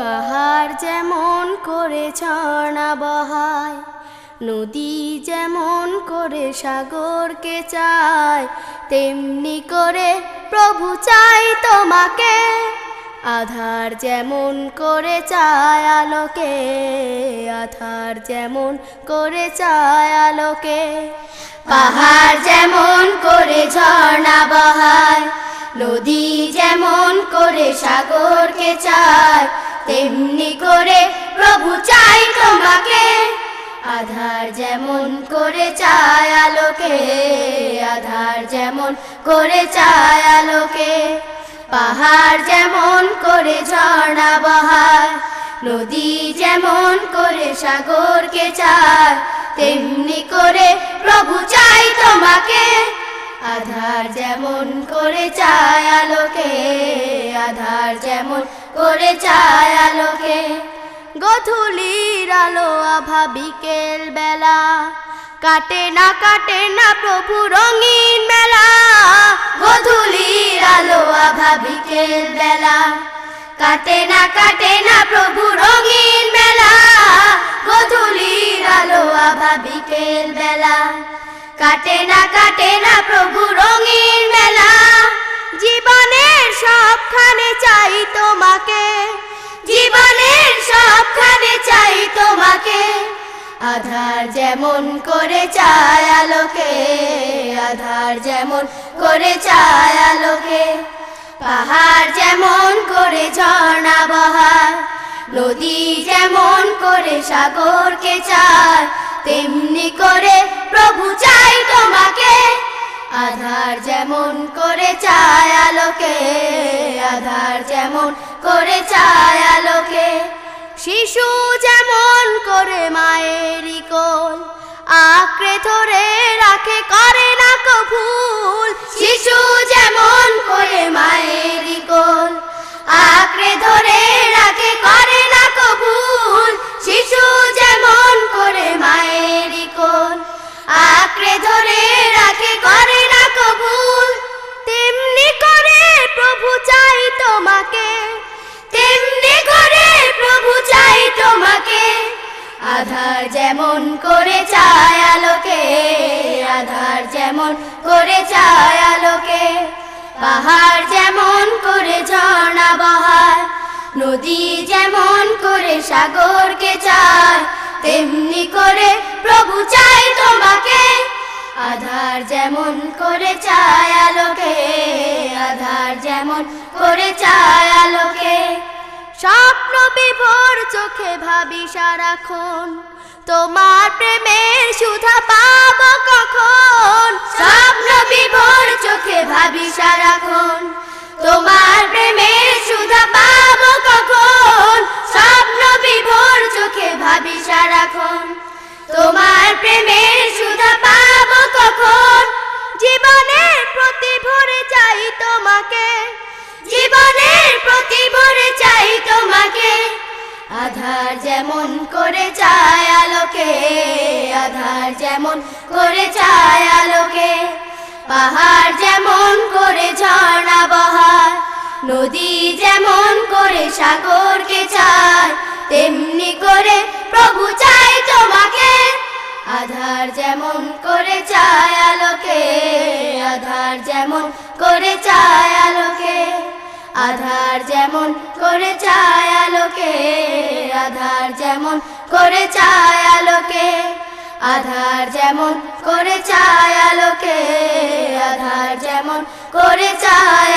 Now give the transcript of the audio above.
পাহাড় যেমন করে ঝর্ণা বহায়, নদী যেমন করে সাগরকে চায়, তেমনি করে প্রভু চাই তোমাকে, আধার যেমন করে চায় আলোকে, আধার যেমন করে চায় আলোকে, পাহাড় যেমন করে ঝর্ণা বহায়, নদী যেমন করে সাগরকে চায় তেমনি করে প্রভু চাই তোমাকে। আধার যেমন করে চায় আলোকে, আধার যেমন করে চায় আলোকে, পাহাড় যেমন করে ঝর্ণা বহায়, নদী যেমন করে সাগরকে চায়, তেমনি করে প্রভু চাই তোমাকে। আধার যেমন করে চায় আলোকে, আধার যেমন করে চায় আলোকে, গধূলির আলো আভা বিকেল বেলা। কাটে না কাটে না প্রভু রঙিন মেলা, গধূলির আলো আভা বিকেল বেলা। কাটে না কাটে না প্রভু রঙিন মেলা, গধূলির আলো আভা বিকেল বেলা। কাটে না কাটে না প্রভু রঙিন মেলা, জীবনের সবখানে চাই তোমাকে আধার যেমন করে চায় আলোকে, আধার যেমন করে চায় আলোকে, পাহাড় যেমন করে ঝর্ণা বহায়, নদী যেমন করে সাগরকে চায়, তেমনি করে প্রভু চাই তোমাকে, আধার যেমন করে চায় আলোকে, আধার যেমন করে চায় আলোকে, শিশু করে মায়েরই কোল আঁকড়ে ধরে রাখে করে না কভুল আধার যেমন করে চায় আলোকে, আধার যেমন করে চায় আলোকে, পাহাড় যেমন করে ঝর্ণা বহায়, নদী যেমন করে সাগরকে চায়, তেমনি করে প্রভু চাই তোমাকে, আধার যেমন করে চায় আলোকে, আধার যেমন করে চায় আলোকে। স্বপ্ন বিভোর চোখে ভাবি সারাক্ষণ, তোমার প্রেমের সুধা পাবো কখন? স্বপ্ন বিভোর চোখে ভাবি সারাক্ষণ, তোমার প্রেমের সুধা পাবো কখন? স্বপ্ন বিভোর চোখে ভাবি সারাক্ষণ, তোমার প্রেমের করে চায় আলোকে, আধার যেমন করে চায় আলোকে, পাহাড় যেমন করে ঝর্ণা বহায়, নদী যেমন করে সাগরকে চায়, তেমনি করে প্রভু চাই তোমাকে, আধার যেমন করে চায় আলোকে, আধার যেমন করে চায় আলোকে, আধার যেমন করে চায় আলোকে করে চায় আলোকে আধার যেমন করে চায় আলোকে আধার যেমন করে চায়